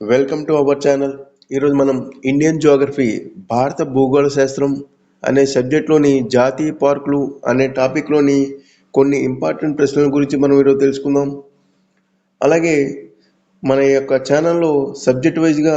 Welcome to our channel ఈరోజు మనం Indian Geography భారత భూగోళ శాస్త్రం అనే సబ్జెక్ట్లోని జాతీయ పార్కులు అనే టాపిక్లోని కొన్ని ఇంపార్టెంట్ ప్రశ్నల గురించి మనం ఈరోజు తెలుసుకుందాం. అలాగే మన యొక్క ఛానల్లో సబ్జెక్ట్ వైజ్గా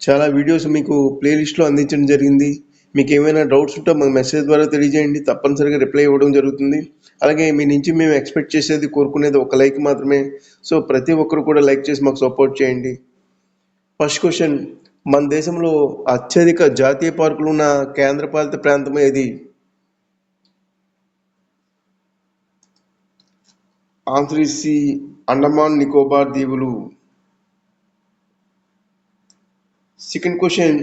చాలా వీడియోస్ మీకు ప్లేలిస్ట్లో అందించడం జరిగింది. మీకు ఏమైనా డౌట్స్ ఉంటే మాకు మెసేజ్ ద్వారా తెలియజేయండి. తప్పనిసరిగా రిప్లై ఇవ్వడం జరుగుతుంది. అలాగే మీ నుంచి మేము ఎక్స్పెక్ట్ చేసేది కోరుకునేది ఒక లైక్ మాత్రమే. సో ప్రతి ఒక్కరు కూడా లైక్ చేసి మాకు సపోర్ట్ చేయండి. ఫస్ట్ క్వశ్చన్ మన దేశంలో అత్యధిక జాతీయ పార్కులు ఉన్న కేంద్రపాలిత ప్రాంతం ఏది? ఆన్సర్ సి అండమాన్ నికోబార్ దీవులు. Second question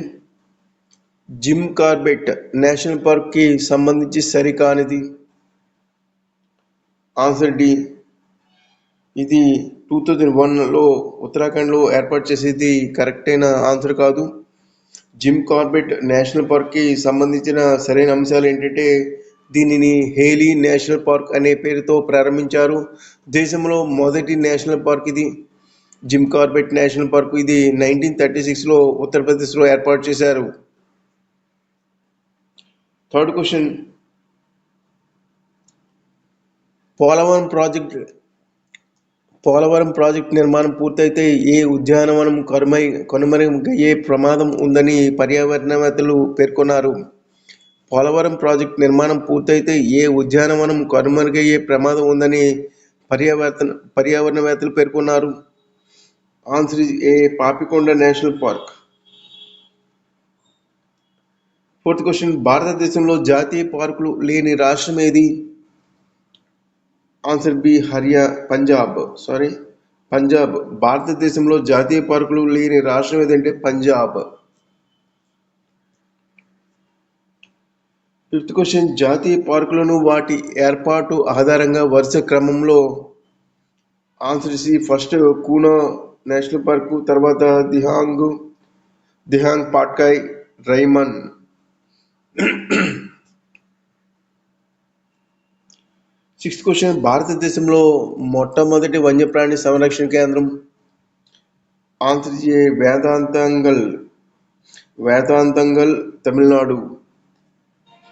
Jim Corbett national పార్క్కి సంబంధించి సరికానిది ఆన్సర్ డి ఇది టూ థౌజండ్ వన్లో ఉత్తరాఖండ్లో ఏర్పాటు చేసేది కరెక్ట్ అయిన ఆన్సర్ కాదు. జిమ్ కార్బెట్ నేషనల్ పార్క్కి సంబంధించిన సరైన అంశాలు ఏంటంటే దీనిని హేలీ నేషనల్ పార్క్ అనే పేరుతో ప్రారంభించారు. దేశంలో మొదటి నేషనల్ పార్క్ ఇది. జిమ్ కార్బెట్ నేషనల్ పార్క్ ఇది నైన్టీన్ థర్టీ సిక్స్లో ఉత్తరప్రదేశ్లో ఏర్పాటు చేశారు. Third question Polavaram project Polavaram project నిర్మాణం పూర్తయితే ఏ ఉద్యానవనం కనుమై కనుమరుగయ్యే ప్రమాదం ఉందని పర్యావరణవేత్తలు పేర్కొన్నారు. పోలవరం ప్రాజెక్ట్ నిర్మాణం పూర్తయితే ఏ ఉద్యానవనం కనుమరుగయ్యే ప్రమాదం ఉందని పర్యావరణ పర్యావరణవేత్తలు పేర్కొన్నారు. Answer is A Papikonda national park. Fourth question. భారతదేశంలో జాతీయ పార్కులు లేని రాష్ట్రం ఏది? ఆన్సర్ బి హర్యా పంజాబ్. సారీ పంజాబ్. భారతదేశంలో జాతీయ పార్కులు లేని రాష్ట్రం ఏదంటే పంజాబ్. ఫిఫ్త్ క్వశ్చన్ జాతీయ పార్కులను వాటి ఏర్పాటు ఆధారంగా వరుస క్రమంలో answer C first Kuno national park తర్వాత దిహాంగ్ దిహాంగ్ పాట్కాయ్ రైమన్. సిక్స్త్ క్వశ్చన్ భారతదేశంలో మొట్టమొదటి వన్యప్రాణి సంరక్షణ కేంద్రం. ఆంధ్రజే వేదాంతంగల్ వేదాంతంగల్ తమిళనాడు.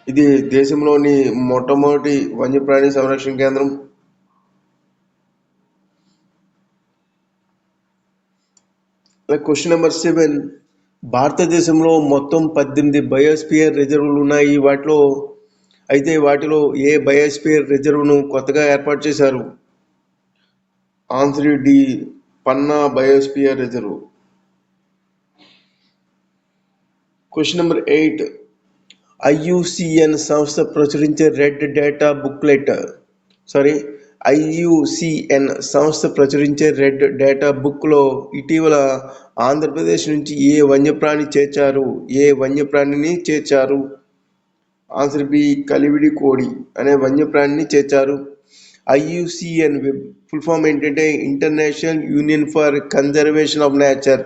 ఇది దేశంలోని మొట్టమొదటి వన్యప్రాణి సంరక్షణ కేంద్రం. Question number seven. భారతదేశంలో మొత్తం పద్దెనిమిది బయోస్పియర్ రిజర్వులు ఉన్నాయి. వాటిలో అయితే వాటిలో ఏ బయోస్పియర్ రిజర్వ్ను కొత్తగా ఏర్పాటు చేశారు? Answer D Panna biosphere reserve. Question number eight. IUCN సంస్థ ప్రచురించే red data booklet. Sorry IUCN సంస్థ ప్రచురించే రెడ్ డేటా బుక్లో ఇటీవల ఆంధ్రప్రదేశ్ నుంచి ఏ వన్యప్రాణి చేర్చారు? ఏ వన్యప్రాణిని చేర్చారు? ఆన్సర్ బి కలివిడి కోడి అనే వన్యప్రాణిని చేర్చారు. ఐయుసిఎన్ ఫుల్ ఫామ్ ఏంటంటే international union for conservation of nature.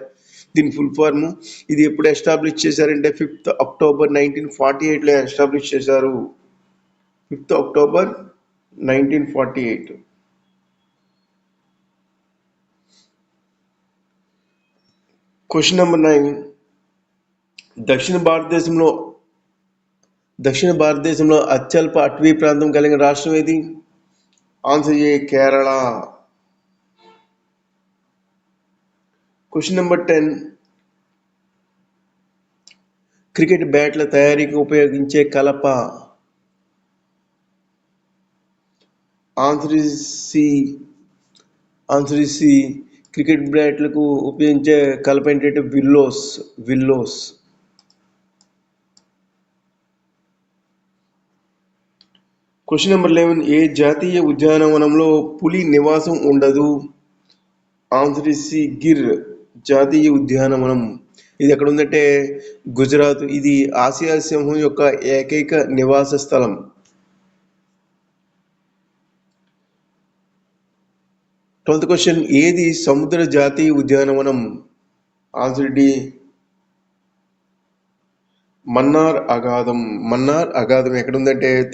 దీని ఫుల్ ఫార్మ్ ఇది ఎప్పుడు ఎస్టాబ్లిష్ చేశారంటే ఫిఫ్త్ అక్టోబర్ నైన్టీన్ ఫార్టీ ఎయిట్లో ఎస్టాబ్లిష్ చేశారు. Fifth October nineteen forty eight. Question number nine. దక్షిణ భారతదేశంలో దక్షిణ భారతదేశంలో అత్యల్ప అటవీ ప్రాంతం కలిగిన రాష్ట్రం ఏది? Answer A Kerala. Question number ten. Cricket బ్యాట్ల తయారీకి ఉపయోగించే కలప. Answer C. Answer C. Cricket బ్యాట్లకు ఉపయోగించే కలప ఏంటంటే willows willows. Question number eleven ఏ జాతీయ ఉద్యానవనంలో పులి నివాసం ఉండదు? ఆన్సర్ సి గిర్ జాతీయ ఉద్యానవనం. ఇది ఎక్కడ ఉందంటే గుజరాత్. ఇది ఆసియా సింహం యొక్క ఏకైక నివాస స్థలం. ట్వెల్త్ క్వశ్చన్ ఏది సముద్ర జాతీయ ఉద్యానవనం? ఆన్సర్ డి మన్నార్ అగాధం. మన్నార్ అగాధం ఎక్కడ ఉందంటే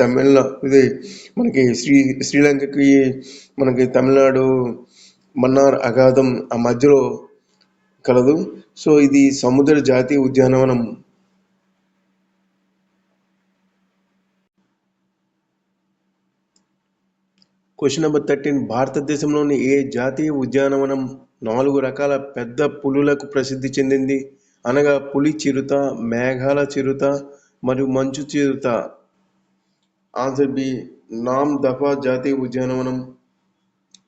ఇది మనకి శ్రీ శ్రీలంకకి మనకి తమిళనాడు మన్నార్ అగాధం ఆ మధ్యలో కలదు. సో ఇది సముద్ర జాతీయ ఉద్యానవనం. Question number thirteen. భారతదేశంలోని ఏ జాతీయ ఉద్యానవనం నాలుగు రకాల పెద్ద పులులకు ప్రసిద్ధి చెందింది? అనగా పులి చిరుత మేఘాల చిరుత మరియు మంచు చిరుత. ఆన్సర్ బి నామ్ దఫా జాతీయ ఉద్యానవనం.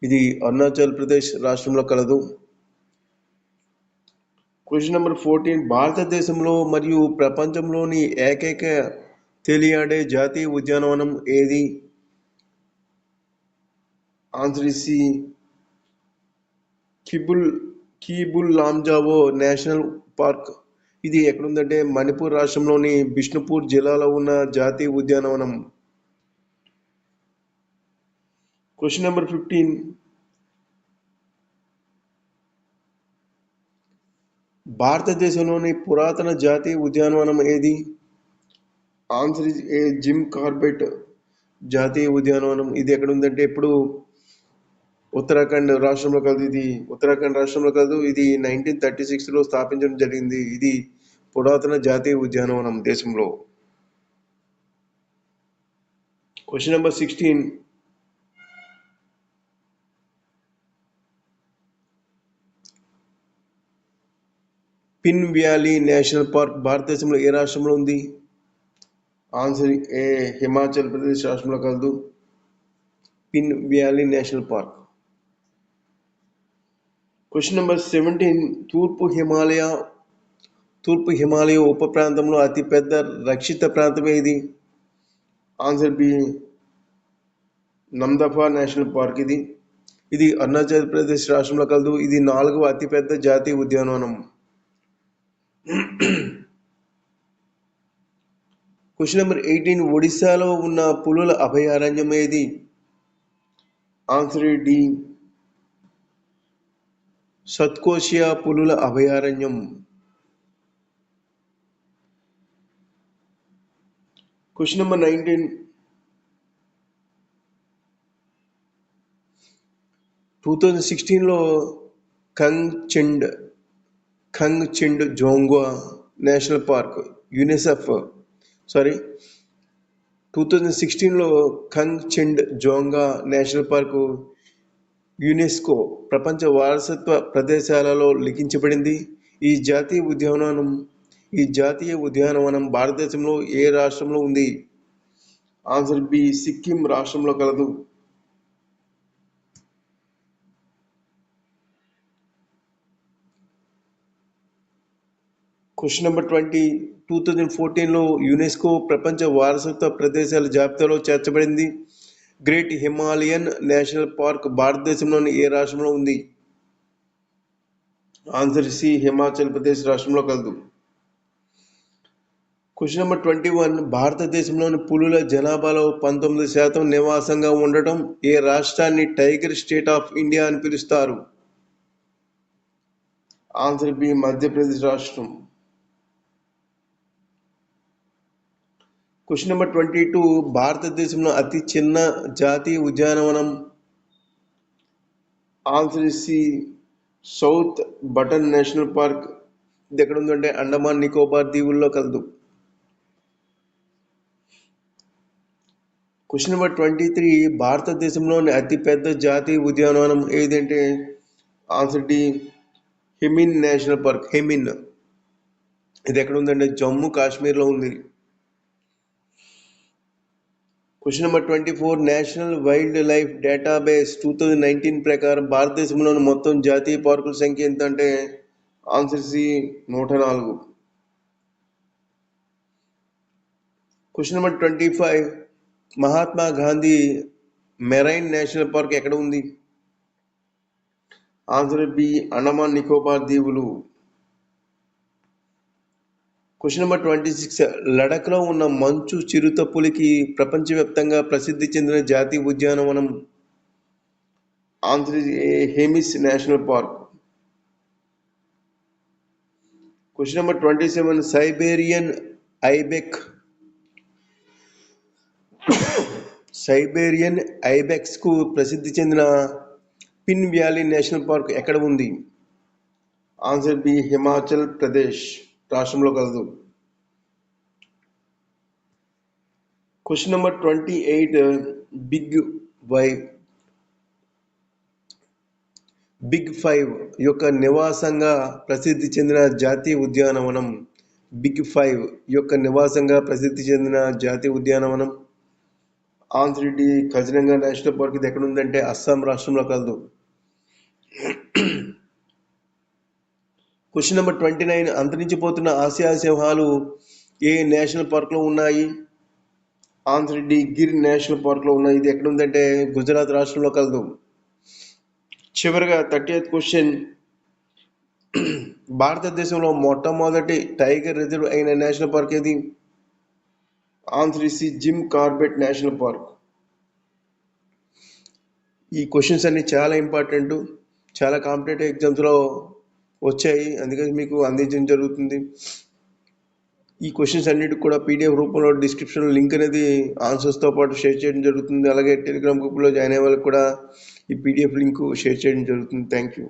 ఇది అరుణాచల్ ప్రదేశ్ రాష్ట్రంలో కలదు. క్వశ్చన్ నెంబర్ ఫోర్టీన్ భారతదేశంలో మరియు ప్రపంచంలోని ఏకైక తేలియాడే జాతీయ ఉద్యానవనం ఏది? Answer C Keibul Keibul Lamjao national park. ఇది ఎక్కడుందంటే మణిపూర్ రాష్ట్రంలోని బిష్ణుపూర్ జిల్లాలో ఉన్న జాతీయ ఉద్యానవనం. క్వశ్చన్ నెంబర్ ఫిఫ్టీన్ భారతదేశంలోని పురాతన జాతీయ ఉద్యానవనం ఏది? ఆన్సర్ ఏ జిమ్ కార్బెట్ జాతీయ ఉద్యానవనం. ఇది ఎక్కడ ఉందంటే ఇప్పుడు ఉత్తరాఖండ్ రాష్ట్రంలో కాదు ఇది ఉత్తరాఖండ్ రాష్ట్రంలో కాదు ఇది నైన్టీన్ థర్టీ సిక్స్లో స్థాపించడం జరిగింది. ఇది పురాతన జాతీయ ఉద్యానవనం దేశంలో. Question number sixteen Pin valley national park భారతదేశంలో ఏ రాష్ట్రంలో ఉంది? ఆన్సర్ ఏ హిమాచల్ ప్రదేశ్ రాష్ట్రంలో కలదు Pin valley national park question number seventeen తూర్పు హిమాలయ తూర్పు హిమాలయ ఉప ప్రాంతంలో అతిపెద్ద రక్షిత ప్రాంతం ఏది? Answer B Namdapha national park ఇది. ఇది అరుణాచల్ ప్రదేశ్ రాష్ట్రంలో కలదు. ఇది నాలుగవ అతిపెద్ద జాతీయ ఉద్యానవనం. క్వశ్చన్ నెంబర్ ఎయిటీన్ ఒడిశాలో ఉన్న పులుల అభయారణ్యం ఏది? ఆన్సర్ డి సత్కోషియా పులుల అభయారణ్యం. Question number nineteen. Two thousand సిక్స్టీన్లో Kang Chend Khangchendzonga national park UNICEF sorry two thousand సిక్స్టీన్లో ఖంగ్ చెండ్ జోంగా నేషనల్ పార్కు యునెస్కో ప్రపంచ వారసత్వ ప్రదేశాలలో లిఖించబడింది. ఈ జాతీయ ఉద్యానవనం ఈ జాతీయ ఉద్యానవనం భారతదేశంలో ఏ రాష్ట్రంలో ఉంది? ఆన్సర్ బి సిక్కిం రాష్ట్రంలో కలదు. Question number twenty two thousand ఫోర్టీన్లో యునెస్కో ప్రపంచ వారసత్వ ప్రదేశాల జాబితాలో చేర్చబడింది. గ్రేట్ హిమాలయన్ నేషనల్ పార్క్ భారతదేశంలోని ఏ రాష్ట్రంలో ఉంది? ఆన్సర్ సి హిమాచల్ ప్రదేశ్ రాష్ట్రంలో కలదు. క్వశ్చన్ నెంబర్ ట్వంటీ వన్ భారతదేశంలోని పులుల జనాభాలో పంతొమ్మిది శాతం నివాసంగా ఉండటం ఏ రాష్ట్రాన్ని టైగర్ స్టేట్ ఆఫ్ ఇండియా అని పిలుస్తారు? ఆన్సర్ బి మధ్యప్రదేశ్ రాష్ట్రం. క్వశ్చన్ నెంబర్ ట్వంటీ టూ భారతదేశంలో అతి చిన్న జాతీయ ఉద్యానవనం. Answer C South Button national park ఇది ఎక్కడ ఉందంటే అండమాన్ నికోబార్ దీవుల్లో కలదు. క్వశ్చన్ నెంబర్ ట్వంటీ త్రీ భారతదేశంలోని అతిపెద్ద జాతీయ ఉద్యానవనం ఏదంటే? Answer D Hemis national park Hemis ఇది ఎక్కడ ఉందంటే? జమ్మూ కాశ్మీర్లో ఉంది. Question number twenty four national wild life database two thousand nineteen ప్రకారం భారతదేశంలోని మొత్తం జాతీయ పార్కుల సంఖ్య ఎంత అంటే ఆన్సర్ సి నూట నాలుగు. Question number twenty five Mahatma Gandhi marine national park ఎక్కడ ఉంది? ఆన్సర్ బి అండమాన్ నికోబార్ దీవులు క్వశ్చన్ నెంబర్ ట్వంటీ సిక్స్ లడఖ్లో ఉన్న మంచు చిరుత పులికి ప్రపంచవ్యాప్తంగా ప్రసిద్ధి చెందిన జాతీయ ఉద్యానవనం answer Hemis national park. Question number twenty seven Siberian ibex. Siberian ఐబెక్స్కు ప్రసిద్ధి చెందిన పిన్ వ్యాలీ నేషనల్ పార్క్ ఎక్కడ ఉంది? Answer B Himachal Pradesh. రాష్ట్రంలో కలదు question number twenty eight big why big five యొక్క నివాసంగా ప్రసిద్ధి చెందిన జాతీయ ఉద్యానవనం. బిగ్ ఫైవ్ యొక్క నివాసంగా ప్రసిద్ధి చెందిన జాతీయ ఉద్యానవనం. Answer D Kaziranga national park ఇది ఎక్కడ ఉందంటే అస్సాం రాష్ట్రంలో కలదు క్వశ్చన్ నెంబర్ ట్వంటీ నైన్ అంతరించిపోతున్న ఆసియా సింహాలు ఏ నేషనల్ పార్క్లో ఉన్నాయి? ఆన్సర్ డి గిర్ నేషనల్ పార్క్లో ఉన్నాయి. ఇది ఎక్కడ ఉందంటే గుజరాత్ రాష్ట్రంలో కలదు. చివరిగా థర్టీ ఎయిత్ క్వశ్చన్. భారతదేశంలో మొట్టమొదటి టైగర్ రిజర్వ్ అయిన నేషనల్ పార్క్ ఏది? Answer is C Jim Corbett national park. ఈ క్వశ్చన్స్ అన్ని చాలా ఇంపార్టెంట్. చాలా కాంపిటేటివ్ ఎగ్జామ్స్లో వచ్చాయి. అందుకని మీకు అందించడం జరుగుతుంది. ఈ క్వశ్చన్స్ అన్నిటికి కూడా పీడిఎఫ్ రూపంలో డిస్క్రిప్షన్ లింక్ అనేది ఆన్సర్స్తో పాటు షేర్ చేయడం జరుగుతుంది. అలాగే టెలిగ్రామ్ గ్రూప్లో జాయిన్ అయ్యే వాళ్ళకి కూడా ఈ పీడిఎఫ్ లింక్ షేర్ చేయడం జరుగుతుంది. Thank you